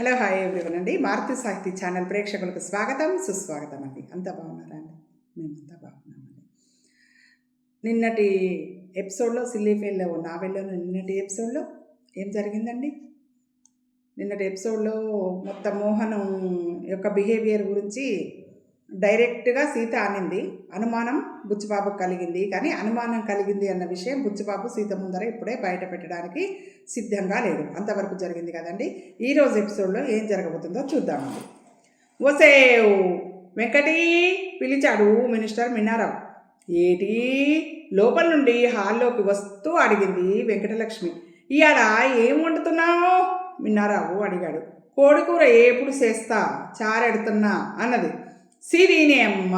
Hello hi everyone అండి. మారుతి సాహితీ channel ప్రేక్షకులకు స్వాగతం సుస్వాగతం అండి. అంతా బాగున్నారా అండి? మేమంతా బాగున్నామండి. నిన్నటి ఎపిసోడ్లో సిల్లీ ఫెయిల్లో నావెల్లో నిన్నటి ఎపిసోడ్లో ఏం జరిగిందండి? నిన్నటి ఎపిసోడ్లో మొత్తం మోహనం యొక్క బిహేవియర్ గురించి డైరెక్ట్గా సీత అనింది. అనుమానం బుచ్చిబాబు కలిగింది. కానీ అనుమానం కలిగింది అన్న విషయం బుచ్చిబాబు సీత ముందర ఇప్పుడే బయట పెట్టడానికి సిద్ధంగా లేడు. అంతవరకు జరిగింది కదండి. ఈరోజు ఎపిసోడ్లో ఏం జరగబోతుందో చూద్దామండి వసేవ్! వెంకటి పిలిచాడు మినిస్టర్ మిన్నారావు. ఏటి? లోపల నుండి హాల్లోకి వస్తూ అడిగింది వెంకటలక్ష్మి. ఇవాళ ఏం వండుతున్నావు? మిన్నారావు అడిగాడు. కోడికూర ఎప్పుడు చేస్తా చారెడుతున్నా అన్నది. సిరినే అమ్మ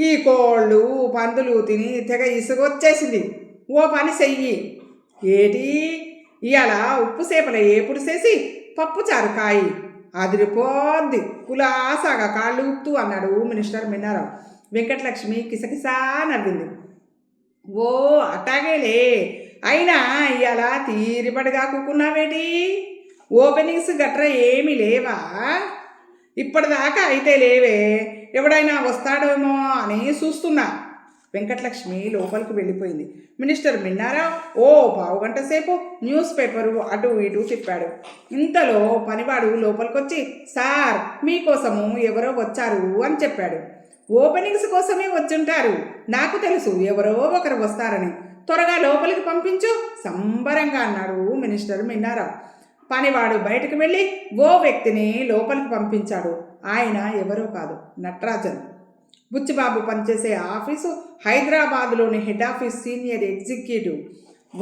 ఈ కోళ్ళు పందులు తిని తెగ ఇసుగొచ్చేసింది. ఓ పని చెయ్యి. ఏటి? ఇవాళ ఉప్పు సేపల ఏపుడు చేసి పప్పు చారు కాయి అదిరిపోద్ది కులాసాగా కాళ్ళు ఉప్తూ అన్నాడు మినిస్టర్ మిన్నారావు. వెంకటలక్ష్మి కిసకిసా నవ్వింది. ఓ అట్టాగేలే. అయినా ఇవాళ తీరిపడిగా కూకున్నావేటి? ఓపెనింగ్స్ గట్రా ఏమీ లేవా? ఇప్పటిదాకా అయితే లేవే. ఎవడైనా వస్తాడేమో అని చూస్తున్నా. వెంకటలక్ష్మి లోపలికి వెళ్ళిపోయింది. మినిస్టర్ మిన్నారా ఓ పావుగంట సేపు న్యూస్ పేపరు అటు ఇటు తిప్పాడు. ఇంతలో పనివాడు లోపలికొచ్చి సార్ మీకోసము ఎవరో వచ్చారు అని చెప్పాడు. ఓపెనింగ్స్ కోసమే వచ్చుంటారు. నాకు తెలుసు ఎవరో ఒకరు వస్తారని. త్వరగా లోపలికి పంపించు సంబరంగా అన్నాడు మినిస్టర్ మిన్నారావు. పనివాడు బయటకు వెళ్ళి ఓ వ్యక్తిని లోపలికి పంపించాడు. ఆయన ఎవరో కాదు నటరాజన్. బుచ్చిబాబు పనిచేసే ఆఫీసు హైదరాబాద్లోని హెడ్ ఆఫీస్ సీనియర్ ఎగ్జిక్యూటివ్.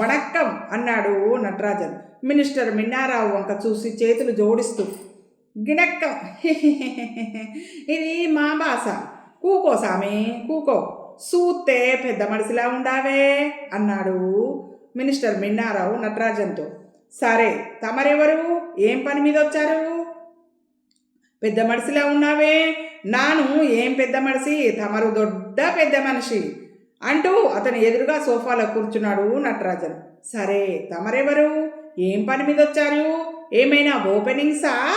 వణక్కం అన్నాడు నటరాజన్. మినిస్టర్ మిన్నారావు వంక చూసి చేతులు జోడిస్తూ గిణక్కం. ఇది మా భాష కూకో సామి కూకో. సూతే పెద్ద మనిషిలా ఉండావే అన్నాడు మినిస్టర్ మిన్నారావు నటరాజన్తో. సరే తమరెవరు? ఏం పని మీద వచ్చారు పెద్ద మనిషిలా ఉన్నావే? నాను ఏం పెద్ద మనిషి? తమరు దొడ్డ పెద్ద మనిషి. అంటూ అతని ఎదురుగా సోఫాలో కూర్చున్నాడు నటరాజన్. సరే తమరెవరు? ఏం పని మీద వచ్చారు? ఏమైనా ఓపెనింగ్సా?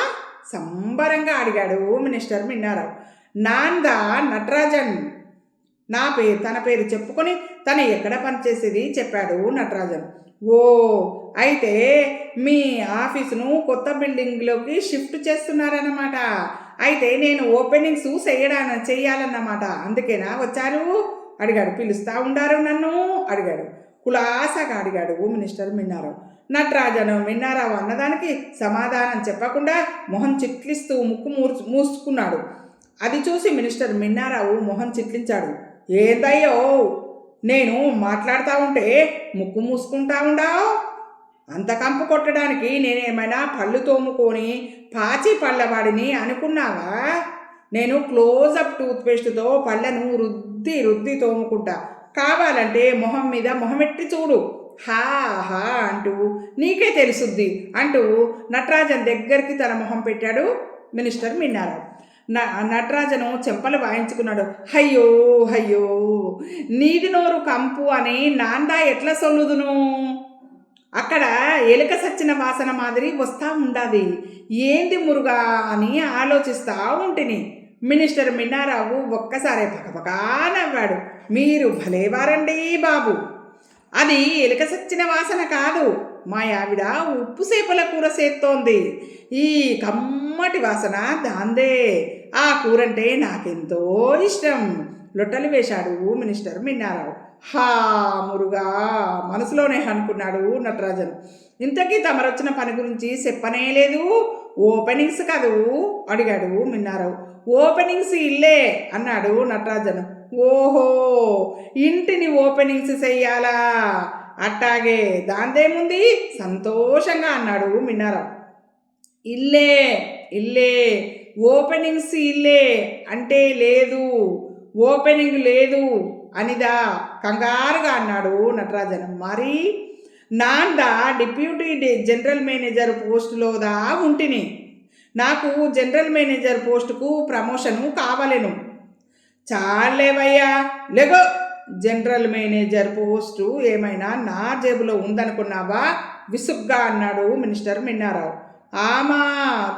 సంబరంగా అడిగాడు మినిస్టర్ మిన్నారావు. నాందా నటరాజన్? నా పేరు తన పేరు చెప్పుకొని తను ఎక్కడ పనిచేసేది చెప్పాడు నటరాజన్. ఓ అయితే మీ ఆఫీసును కొత్త బిల్డింగ్లోకి షిఫ్ట్ చేస్తున్నారన్నమాట. అయితే నేను ఓపెనింగ్స్ చేయడాన చెయ్యాలన్నమాట అందుకేనా వచ్చారు? అడిగాడు. పిలుస్తా ఉండారు నన్ను? అడిగాడు. కులాసాగా అడిగాడు మినిస్టర్ మిన్నారావు నటరాజను మిన్నారావు అన్నదానికి సమాధానం చెప్పకుండా మొహం చిట్లిస్తూ ముక్కు మూర్చు మూసుకున్నాడు. అది చూసి మినిస్టర్ మిన్నారావు మొహం చిట్లించాడు. ఏందయ్యో? నేను మాట్లాడుతూ ఉంటే ముక్కు మూసుకుంటా ఉండావు. అంత కంపు కొట్టడానికి నేనేమైనా పళ్ళు తోముకొని పాచి పళ్ళవాడిని అనుకున్నావా? నేను క్లోజప్ టూత్పేస్ట్తో పళ్ళను రుద్ది రుద్ది తోముకుంటా. కావాలంటే మొహం మీద మొహమెట్టి చూడు. హా హా అంటూ. నీకే తెలుసుద్ది అంటూ నటరాజన్ దగ్గరికి తన మొహం పెట్టాడు మినిస్టర్ మిన్నారావు నటరాజను చెంపలు వాయించుకున్నాడు. అయ్యో అయ్యో నీది నోరు కంపు అని నాందా ఎట్లా సొల్లుదును? అక్కడ ఎలుక సచ్చిన వాసన మాదిరి వస్తూ ఉండాది. ఏంది మురుగా అని ఆలోచిస్తూ ఉంటిని. మినిస్టర్ మిన్నారావు ఒక్కసారి పకపకా నవ్వాడు. మీరు భలేవారండి బాబు. అది ఎలుక సచ్చిన వాసన కాదు. మా ఆవిడ ఉప్పు సేపల కూర సేత్తోంది ఈ కమ్మటి వాసన దాందే. ఆ కూరంటే నాకెంతో ఇష్టం. లొట్టలు వేశాడు మినిస్టర్ మిన్నారావు. హా మురుగా మనసులోనే అనుకున్నాడు నటరాజన్. ఇంతకీ తమరొచ్చిన పని గురించి చెప్పనే లేదు. ఓపెనింగ్స్ కాదు అడిగాడు మిన్నారావు. ఓపెనింగ్స్ ఇల్లే అన్నాడు నటరాజన్. ఓహో ఇంటిని ఓపెనింగ్స్ చెయ్యాలా? అట్టాగే దాందేముంది? సంతోషంగా అన్నాడు మిన్నారావు ఇల్లే ఇల్లే ఓపెనింగ్స్ ఇల్లే అంటే లేదు ఓపెనింగ్ లేదు అనిదా కంగారుగా అన్నాడు నటరాజన్. మరి నాందా డిప్యూటీ జనరల్ మేనేజర్ పోస్టులోదా ఉంటిని. నాకు జనరల్ మేనేజర్ పోస్టుకు ప్రమోషను కావలేను. చాలేవయ్యా లెగో! జనరల్ మేనేజర్ పోస్టు ఏమైనా నా జేబులో ఉందనుకున్నావా? విసుగ్గా అన్నాడు మినిస్టర్ మిన్నారావు. ఆమా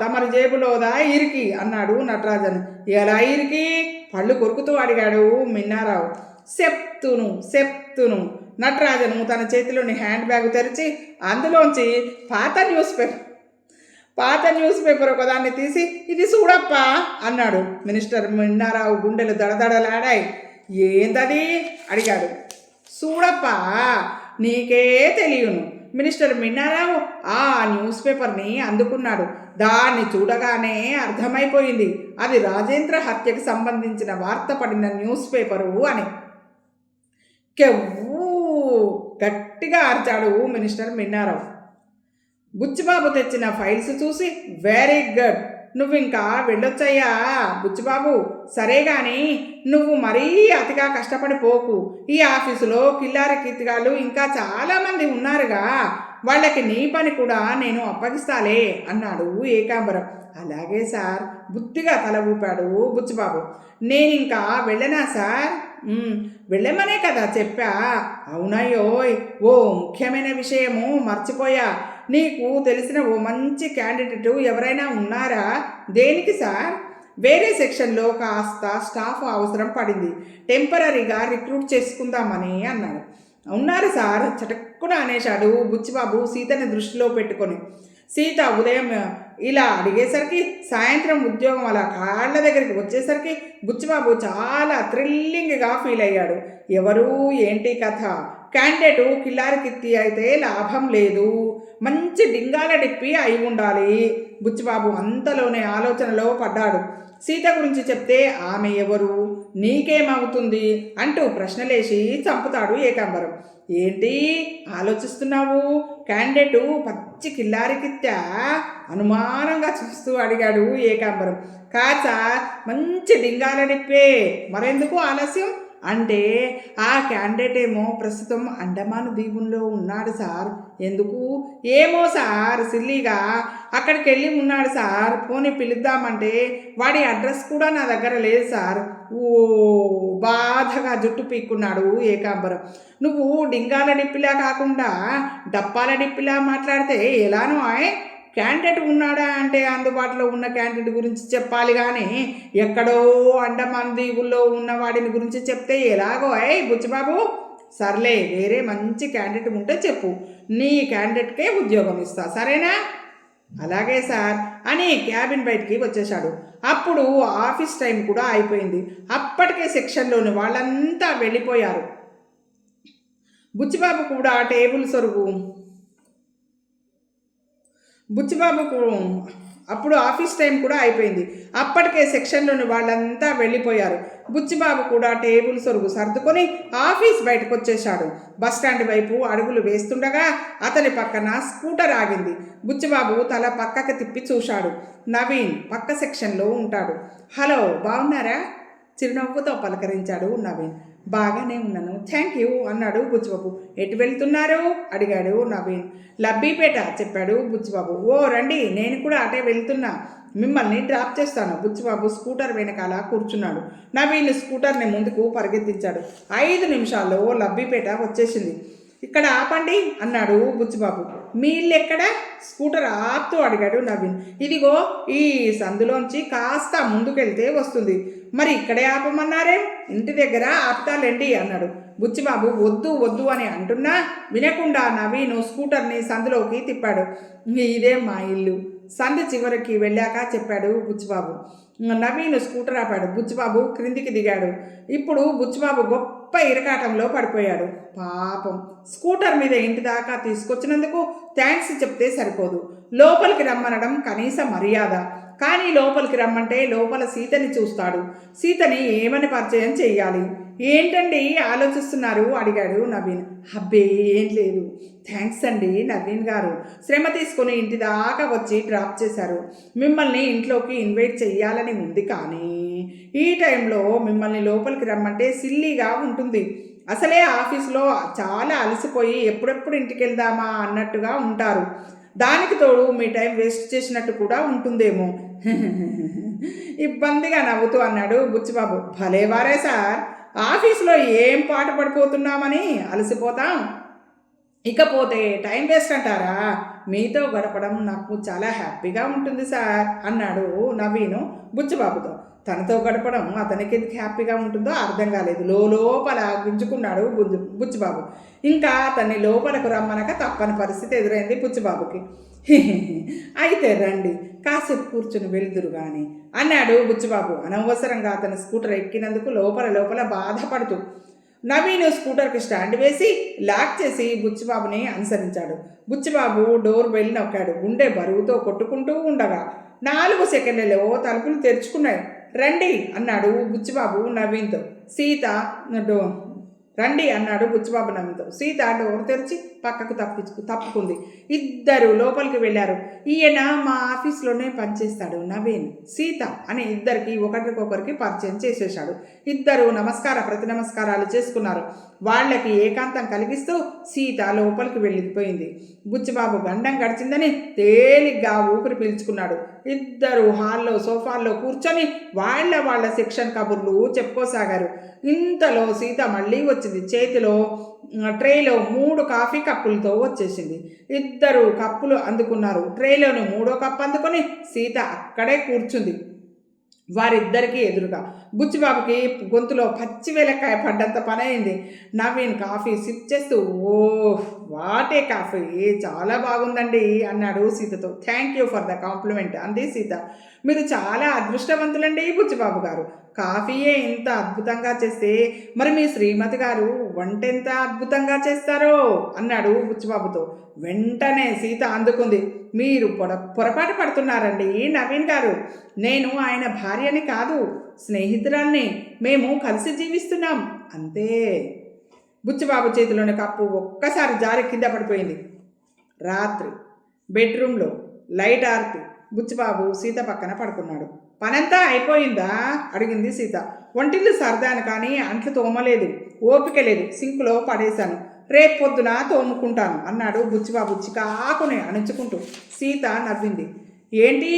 తమరి జేబులోదా ఇరికి? అన్నాడు నటరాజన్. ఎలా ఇరికి? పళ్ళు కొరుకుతూ అడిగాడు మిన్నారావు. చెప్తును చెప్తును నటరాజను తన చేతిలోని హ్యాండ్ బ్యాగ్ తెరిచి అందులోంచి పాత న్యూస్ పేపర్ పాత న్యూస్ పేపర్ ఒకదాన్ని తీసి ఇది చూడప్పా అన్నాడు మినిస్టర్ మిన్నారావు గుండెలు దడదడలాడాయి. ఏందది? అడిగాడు. చూడప్పా నీకే తెలియను. మినిస్టర్ మిన్నారావు ఆ న్యూస్ పేపర్ని అందుకున్నాడు. దాన్ని చూడగానే అర్థమైపోయింది. అది రాజేంద్ర హత్యకు సంబంధించిన వార్త పడిన న్యూస్ పేపరు అని. కెవ్వు! గట్టిగా అరిచాడు మినిస్టర్ మిన్నారావు. బుచ్చిబాబు తెచ్చిన ఫైల్స్ చూసి వెరీ గుడ్. నువ్వు ఇంకా వెళ్ళొచ్చయ్యా బుచ్చిబాబు. సరే గాని నువ్వు మరీ అతిగా కష్టపడి పోకు. ఈ ఆఫీసులో కిల్లారి కీర్తిగాళ్ళు ఇంకా చాలామంది ఉన్నారుగా. వాళ్ళకి నీ పని కూడా నేను అప్పగిస్తాలే అన్నాడు ఏకాంబరం. అలాగే సార్ బుద్ధిగా తల ఊపాడు బుచ్చిబాబు. నేను ఇంకా వెళ్ళనా సార్? వెళ్ళమనే కదా చెప్పా. అవునయ్యోయ్ ఓ ముఖ్యమైన విషయము మర్చిపోయా. నీకు తెలిసిన ఓ మంచి క్యాండిడేట్ ఎవరైనా ఉన్నారా? దేనికి సార్? వేరే సెక్షన్లో కాస్త స్టాఫ్ అవసరం పడింది. టెంపరీగా రిక్రూట్ చేసుకుందామని అన్నాడు. ఉన్నారు సార్? చటక్కున అనేశాడు బుచ్చిబాబు సీతని దృష్టిలో పెట్టుకొని. సీత ఉదయం ఇలా అడిగేసరికి సాయంత్రం ఉద్యోగం అలా కాళ్ళ దగ్గరికి వచ్చేసరికి బుచ్చిబాబు చాలా థ్రిల్లింగ్గా ఫీల్ అయ్యాడు. ఎవరు? ఏంటి కథ? క్యాండిడేటు కిల్లారికిత్తి అయితే లాభం లేదు. మంచి డింగాల డిప్పి అయి ఉండాలి. బుచ్చిబాబు అంతలోనే ఆలోచనలో పడ్డాడు. సీత గురించి చెప్తే ఆమె ఎవరు? నీకేమవుతుంది? అంటూ ప్రశ్నలేసి చంపుతాడు ఏకాంబరం. ఏంటి? ఆలోచిస్తున్నావు? క్యాండిడేటు పచ్చి కిల్లారికిత్తా అనుమానంగా చూస్తూ అడిగాడు ఏకాంబరం. కాచా మంచి డింగాల డిప్పే. మరెందుకు ఆలస్యం? అంటే ఆ క్యాండిడేట్ ఏమో ప్రస్తుతం అండమాన్ దీవుల్లో ఉన్నాడు సార్. ఎందుకు? ఏమో సార్ సిల్లీగా అక్కడికి వెళ్ళి ఉన్నాడు సార్. పోనీ పిలుద్దామంటే వాడి అడ్రస్ కూడా నా దగ్గర లేదు సార్. ఓ బాధగా జుట్టు పీక్కున్నాడు ఏకాంబరం. నువ్వు డింగాల డిప్పిలా కాకుండా డప్పాల డిప్పిలా మాట్లాడితే ఎలానో ఆయ్? క్యాండిడేట్ ఉన్నాడా అంటే అందుబాటులో ఉన్న క్యాండిడేట్ గురించి చెప్పాలి కానీ ఎక్కడో అండమాన్ దీవుల్లో ఉన్న వాడిని గురించి చెప్తే ఎలాగో అయ్ బుచ్చిబాబు సర్లే వేరే మంచి క్యాండిడేట్ ఉంటే చెప్పు. నీ క్యాండిడేట్కే ఉద్యోగం ఇస్తా. సరేనా? అలాగే సార్. అని క్యాబిన్ బయటికి వచ్చేశాడు. అప్పుడు ఆఫీస్ టైం కూడా అయిపోయింది. అప్పటికే సెక్షన్లోని వాళ్ళంతా వెళ్ళిపోయారు. బుచ్చిబాబు కూడా టేబుల్ సొరుగు బుచ్చిబాబుకు అప్పుడు ఆఫీస్ టైం కూడా అయిపోయింది. అప్పటికే సెక్షన్లోని వాళ్ళంతా వెళ్ళిపోయారు. బుచ్చిబాబు కూడా టేబుల్ సొరుగు సర్దుకొని ఆఫీస్ బయటకు వచ్చేశాడు బస్ స్టాండ్ వైపు అడుగులు వేస్తుండగా అతని పక్కన స్కూటర్ ఆగింది. బుచ్చిబాబు తల పక్కకి తిప్పి చూశాడు. నవీన్ పక్క సెక్షన్లో ఉంటాడు. హలో బాగున్నారా? చిరునవ్వుతో పలకరించాడు నవీన్. బాగానే ఉన్నాను. థ్యాంక్ యూ అన్నాడు బుచ్చిబాబు ఎటు వెళ్తున్నారు? అడిగాడు నవీన్. లబ్బీపేట చెప్పాడు బుచ్చిబాబు ఓ రండి నేను కూడా అటే వెళ్తున్నా. మిమ్మల్ని డ్రాప్ చేస్తాను. బుచ్చిబాబు స్కూటర్ వెనకాల కూర్చున్నాడు. నవీన్ స్కూటర్ని ముందుకు పరిగెత్తించాడు. ఐదు నిమిషాల్లో లబ్బీపేట వచ్చేసింది. ఇక్కడ ఆపండి అన్నాడు బుచ్చిబాబు. మీ ఇల్లు ఎక్కడ? స్కూటర్ ఆపుతూ అడిగాడు నవీన్. ఇదిగో ఈ సందులోంచి కాస్త ముందుకెళ్తే వస్తుంది. మరి ఇక్కడే ఆపమన్నారే? ఇంటి దగ్గర ఆపుతాలేండి అన్నాడు. బుచ్చిబాబు వద్దు వద్దు అని అంటున్నా వినకుండా నవీను స్కూటర్ని సందులోకి తిప్పాడు. ఇదే మా ఇల్లు. సందు చివరికి వెళ్ళాక చెప్పాడు బుచ్చిబాబు నవీన్ స్కూటర్ ఆపాడు. బుచ్చిబాబు క్రిందికి దిగాడు. ఇప్పుడు బుచ్చిబాబు గొప్ప ఇరకాటంలో పడిపోయాడు. పాపం. స్కూటర్ మీద ఇంటి దాకా తీసుకొచ్చినందుకు థ్యాంక్స్ చెప్తే సరిపోదు. లోపలికి రమ్మనడం కనీస మర్యాద. కానీ లోపలికి రమ్మంటే లోపల సీతని చూస్తాడు. సీతని ఏమని పరిచయం చెయ్యాలి? ఏంటండి ఆలోచిస్తున్నారు? అడిగాడు నవీన్. అబ్బే ఏం లేదు. థ్యాంక్స్ అండి నవీన్ గారు. శ్రమ తీసుకొని ఇంటి దాకా వచ్చి డ్రాప్ చేశారు. మిమ్మల్ని ఇంట్లోకి ఇన్వైట్ చెయ్యాలని ఉంది కానీ ఈ టైంలో మిమ్మల్ని లోపలికి రమ్మంటే సిల్లీగా ఉంటుంది. అసలే ఆఫీస్లో చాలా అలసిపోయి ఎప్పుడెప్పుడు ఇంటికి వెళ్దామా అన్నట్టుగా ఉంటారు. దానికి తోడు మీ టైం వేస్ట్ చేసినట్టు కూడా ఉంటుందేమో. ఇబ్బందిగా నవ్వుతూ అన్నాడు బుచ్చిబాబు. భలే వారే సార్. ఆఫీస్లో ఏం పాట పడిపోతున్నామని అలసిపోతాం. ఇకపోతే టైం వేస్ట్ అంటారా? మీతో గడపడం నాకు చాలా హ్యాపీగా ఉంటుంది సార్ అన్నాడు నవీను బుచ్చిబాబుతో తనతో గడపడం అతనికి ఎందుకు హ్యాపీగా ఉంటుందో అర్థం కాలేదు. లోపల గుంజుకున్నాడు బుజ్జు బుచ్చిబాబు ఇంకా అతన్ని లోపలకు రమ్మనక తప్పని పరిస్థితి ఎదురైంది బుచ్చిబాబుకి అయితే రండి కాసేపు కూర్చుని వెళ్దురు గాని. అన్నాడు బుచ్చిబాబు. అనవసరంగా అతను స్కూటర్ ఎక్కినందుకు లోపల లోపల బాధపడుతూ. నవీన్ స్కూటర్కి స్టాండ్ వేసి లాక్ చేసి బుచ్చిబాబుని అనుసరించాడు. బుచ్చిబాబు డోర్ బెల్ నొక్కాడు. గుండె బరువుతో కొట్టుకుంటూ ఉండగా నాలుగు సెకండ్లలో తలుపులు తెరుచుకున్నాయి. రండి అన్నాడు బుచ్చిబాబు నవీన్తో. సీత డో రండి అన్నాడు బుచ్చిబాబు నవీన్తో సీత డోర్ తెరిచి పక్కకు తప్పించు తప్పుకుంది. ఇద్దరు లోపలికి వెళ్ళారు. ఈయన మా ఆఫీస్లోనే పనిచేస్తాడు నవీన్. సీత అని ఇద్దరికి ఒకరికొకరికి పరిచయం చేసేశాడు. ఇద్దరు నమస్కార ప్రతి నమస్కారాలు చేసుకున్నారు. వాళ్ళకి ఏకాంతం కలిగిస్తూ సీత లోపలికి వెళ్ళిపోయింది. బుచ్చిబాబు గండం గడిచిందని తేలిగ్గా ఊపిరి పీల్చుకున్నాడు. ఇద్దరు హాల్లో సోఫాల్లో కూర్చొని వాళ్ళ వాళ్ళ సెక్షన్ కబుర్లు చెప్పుకోసాగారు. ఇంతలో సీత మళ్ళీ వచ్చింది. చేతిలో ట్రేలో మూడు కాఫీ కప్పులతో వచ్చేసింది. ఇద్దరు కప్పులు అందుకున్నారు. ట్రేలోని మూడో కప్పు అందుకొని సీత అక్కడే కూర్చుంది. వారిద్దరికీ ఎదురుగా. బుచ్చిబాబుకి గొంతులో పచ్చి వెలక్కాయ పడ్డంత పని అయింది నవీన్ కాఫీ సిప్ చేస్తూ ఓ వాటే కాఫీ చాలా బాగుందండి అన్నాడు సీతతో. Thank you for the compliment అంది సీత. మీరు చాలా అదృష్టవంతులండి బుచ్చిబాబు గారు. కాఫీయే ఇంత అద్భుతంగా చేస్తే మరి మీ శ్రీమతి గారు వంట ఎంత అద్భుతంగా చేస్తారో అన్నాడు బుచ్చిబాబుతో. వెంటనే సీత అందుకుంది. మీరు పొర పొరపాటు పడుతున్నారండి. నవీన్ గారు నేను ఆయన భార్యని కాదు స్నేహితురాన్ని మేము కలిసి జీవిస్తున్నాం. అంతే. బుచ్చిబాబు చేతిలోని కప్పు ఒక్కసారి జారి కింద పడిపోయింది. రాత్రి బెడ్రూమ్లో లైట్ ఆర్పి బుచ్చిబాబు సీత పక్కన పడుకున్నాడు. పనంతా అయిపోయిందా? అడిగింది సీత. వంటిల్లు సర్దాను కానీ అంట్లు తోమలేదు. ఓపిక లేదు. సింకులో పడేశాను. రేపు పొద్దున తోముకుంటాను అన్నాడు బుచ్చిబాబు చికాకుని అణుచుకుంటూ. సీత నవ్వింది. ఏంటి?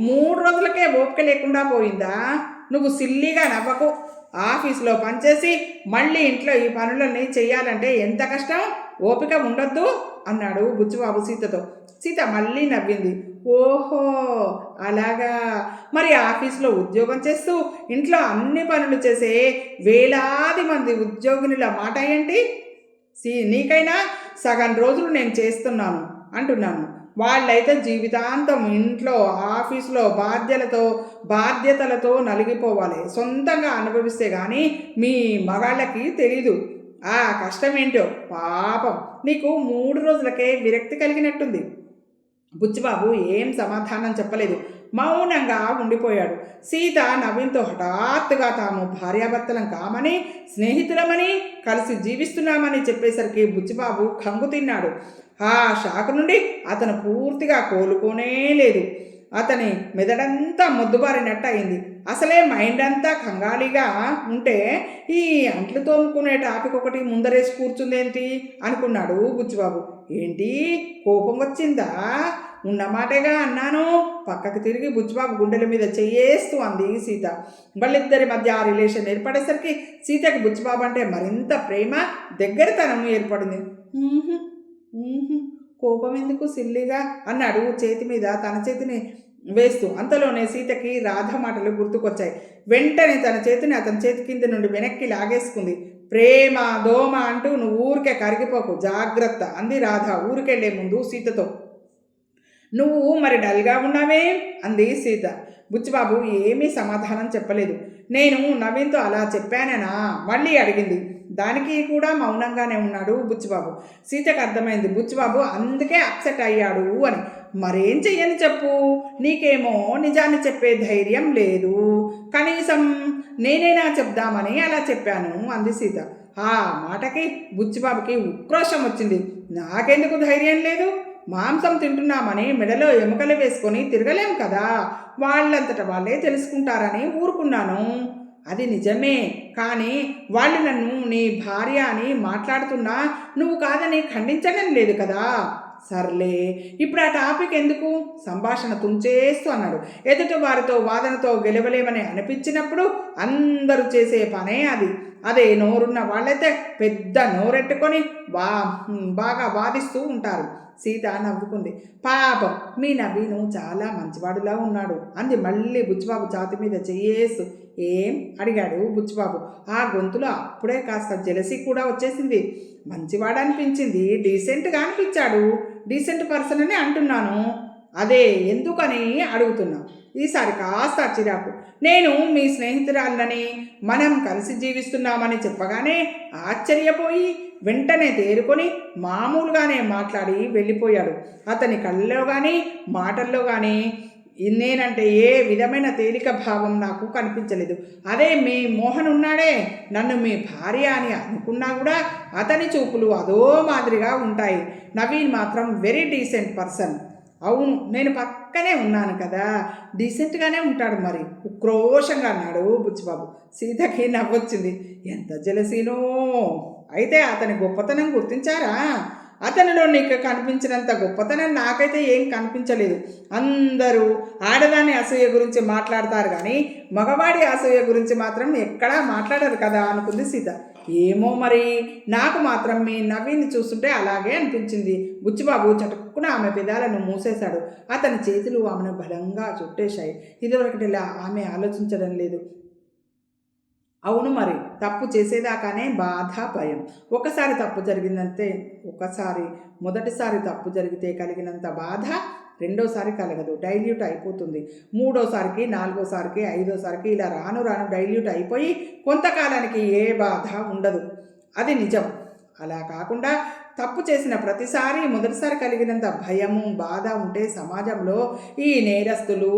మూడు రోజులకే ఓపిక లేకుండా పోయిందా? నువ్వు సిల్లిగా నవ్వకు. ఆఫీసులో పనిచేసి మళ్ళీ ఇంట్లో ఈ పనులన్నీ చేయాలంటే ఎంత కష్టం? ఓపిక ఉండొద్దు అన్నాడు బుచ్చిబాబు సీతతో. సీత మళ్ళీ నవ్వింది. ఓహో అలాగా. మరి ఆఫీస్లో ఉద్యోగం చేస్తూ ఇంట్లో అన్ని పనులు చేసే వేలాది మంది ఉద్యోగినుల మాట ఏంటి? సీ నీకైనా సగం రోజులు నేను చేస్తున్నాను అంటున్నాను. వాళ్ళైతే జీవితాంతం ఇంట్లో ఆఫీస్లో బాధ్యతలతో బాధ్యతలతో నలిగిపోవాలి. సొంతంగా అనుభవిస్తే కానీ మీ మగాళ్ళకి తెలీదు. ఆ కష్టం ఏంటో పాపం. నీకు మూడు రోజులకే విరక్తి కలిగినట్టుంది. బుచ్చిబాబు ఏం సమాధానం చెప్పలేదు. మౌనంగా ఉండిపోయాడు. సీత నవీన్తో హఠాత్తుగా తాము భార్యాభర్తలం కామని స్నేహితులమని కలిసి జీవిస్తున్నామని చెప్పేసరికి బుచ్చిబాబు కంగు తిన్నాడు. ఆ షాక్ నుండి అతను పూర్తిగా కోలుకోనే లేదు. అతని మెదడంతా మొద్దుబారినట్టు అయింది. అసలే మైండ్ అంతా కంగాళిగా ఉంటే ఈ అంట్లు తోముకునే టాపిక్ ఒకటి ముందరేసి కూర్చుందేంటి? అనుకున్నాడు బుచ్చిబాబు. ఏంటి? కోపం వచ్చిందా? ఉన్నమాటేగా అన్నాను. పక్కకు తిరిగి బుచ్చిబాబు గుండెల మీద చేయేస్తూ అంది సీత. వాళ్ళిద్దరి మధ్య ఆ రిలేషన్ ఏర్పడేసరికి సీతకి బుచ్చిబాబు అంటే మరింత ప్రేమ దగ్గరతనం ఏర్పడింది. కోపం ఎందుకు సిల్లిగా అన్నాడు చేతి మీద తన చేతిని వేస్తూ. అంతలోనే సీతకి రాధ మాటలు గుర్తుకొచ్చాయి. వెంటనే తన చేతిని అతని చేతి కింద నుండి వెనక్కి లాగేసుకుంది. ప్రేమ దోమ అంటూ నువ్వు ఊరికే కరిగిపోకు జాగ్రత్త అంది రాధ. ఊరికెళ్ళే ముందు సీతతో నువ్వు మరి డల్గా ఉన్నావే? అంది సీత. బుచ్చిబాబు ఏమీ సమాధానం చెప్పలేదు. నేను నవీన్తో అలా చెప్పానేనా? మళ్ళీ అడిగింది. దానికి కూడా మౌనంగానే ఉన్నాడు బుచ్చిబాబు. సీతకు అర్థమైంది. బుచ్చిబాబు అందుకే అప్సెట్ అయ్యాడు అని. మరేం చెయ్యని చెప్పు? నీకేమో నిజాన్ని చెప్పే ధైర్యం లేదు. కనీసం నేనైనా చెప్దామని అలా చెప్పాను అంది సీత. ఆ మాటకి బుచ్చిబాబుకి ఉక్రోషం వచ్చింది. నాకెందుకు ధైర్యం లేదు? మాంసం తింటున్నామని మెడలో ఎముకలు వేసుకొని తిరగలేం కదా? వాళ్ళంతట వాళ్ళే తెలుసుకుంటారని ఊరుకున్నాను. అది నిజమే. కానీ వాళ్ళు నన్ను నీ భార్య అని మాట్లాడుతున్నా నువ్వు కాదని ఖండించడం లేదు కదా? సర్లే ఇప్పుడు ఆ టాపిక్ ఎందుకు? సంభాషణ తుంచేస్తూ అన్నాడు. ఎదుటి వారితో వాదనతో గెలవలేమని అనిపించినప్పుడు అందరూ చేసే పనే అది. అదే నోరున్న వాళ్ళైతే పెద్ద నోరెట్టుకొని బా బాగా వాదిస్తూ ఉంటారు. సీత నవ్వుకుంది. పాపం మీ నవీను చాలా మంచివాడులా ఉన్నాడు. అంది మళ్ళీ బుచ్చిబాబు ఛాతి మీద చెయ్యేసు ఏం? అడిగాడు బుచ్చిబాబు. ఆ గొంతులో అప్పుడే కాస్త జలసి కూడా వచ్చేసింది. మంచివాడు అనిపించింది డీసెంట్గా అనిపించాడు. డీసెంట్ పర్సన్ అని అంటున్నాను. అదే ఎందుకని అడుగుతున్నాను ఈసారి కాస్త చిరాకు నేను మీ స్నేహితురాళ్ళని మనం కలిసి జీవిస్తున్నామని చెప్పగానే ఆశ్చర్యపోయి వెంటనే తేరుకొని మామూలుగానే మాట్లాడి వెళ్ళిపోయాడు. అతని కళ్ళలో కానీ మాటల్లో కానీ నేనంటే ఏ విధమైన తేలిక భావం నాకు కనిపించలేదు. అదే మీ మోహన్ ఉన్నాడే నన్ను మీ భార్య అని అనుకున్నా కూడా అతని చూపులు అదో మాదిరిగా ఉంటాయి. నవీన్ మాత్రం వెరీ డీసెంట్ పర్సన్ అవును నేను పక్కనే ఉన్నాను కదా. డీసెంట్గానే ఉంటాడు మరి. ఉక్రోషంగా అన్నాడు బుచ్చిబాబు సీతకి నవ్వొచ్చింది. ఎంత జలసీనో. అయితే అతని గొప్పతనం గుర్తించారా? అతనిలో నీకు కనిపించినంత గొప్పతనం నాకైతే ఏం కనిపించలేదు. అందరూ ఆడదాని అసూయ గురించి మాట్లాడతారు కానీ మగవాడి అసూయ గురించి మాత్రం ఎక్కడా మాట్లాడరు కదా అనుకుంది సీత. ఏమో మరి నాకు మాత్రం మీ నవీన్ చూస్తుంటే అలాగే అనిపించింది. బుచ్చిబాబు చటుక్కున ఆమె పెదాలను మూసేశాడు. అతని చేతులు ఆమెను బలంగా చుట్టేశాయి. ఇదివరకటిలా ఆమె ఆలోచించడం లేదు. అవును మరి తప్పు చేసేదాకానే బాధ భయం ఒకసారి తప్పు జరిగిందంటే ఒకసారి మొదటిసారి తప్పు జరిగితే కలిగినంత బాధ రెండోసారి కలగదు డైల్యూట్ అయిపోతుంది. మూడోసారికి నాలుగోసారికి ఐదోసారికి ఇలా రాను రాను డైల్యూట్ అయిపోయి కొంతకాలానికి ఏ బాధ ఉండదు. అది నిజం. అలా కాకుండా తప్పు చేసిన ప్రతిసారి మొదటిసారి కలిగినంత భయము బాధ ఉంటే సమాజంలో ఈ నేరస్తులు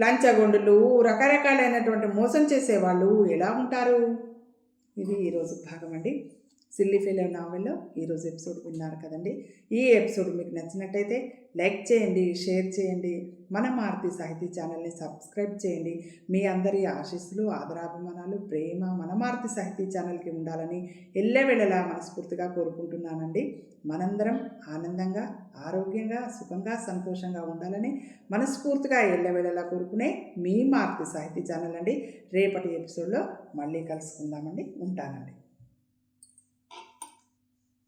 లంచగొండులు రకరకాలైనటువంటి మోసం చేసేవాళ్ళు ఎలా ఉంటారు? ఇది ఈరోజు భాగం అండి. సిల్లీ ఫెయిలర్ నావెల్లో ఈరోజు ఎపిసోడ్ విన్నారు కదండి. ఈ ఎపిసోడ్ మీకు నచ్చినట్టయితే లైక్ చేయండి షేర్ చేయండి మన మారుతి సాహితీ ఛానల్ని సబ్స్క్రైబ్ చేయండి. మీ అందరి ఆశీస్సులు ఆదరాభిమానాలు ప్రేమ మన మారుతి సాహితీ ఛానల్కి ఉండాలని ఎల్లవేళలా మనస్ఫూర్తిగా కోరుకుంటున్నానండి. మనందరం ఆనందంగా ఆరోగ్యంగా సుఖంగా సంతోషంగా ఉండాలని మనస్ఫూర్తిగా ఎల్లవేళలా కోరుకునే మీ మారుతి సాహితీ ఛానల్ అండి. రేపటి ఎపిసోడ్లో మళ్ళీ కలుసుకుందామండి. ఉంటానండి.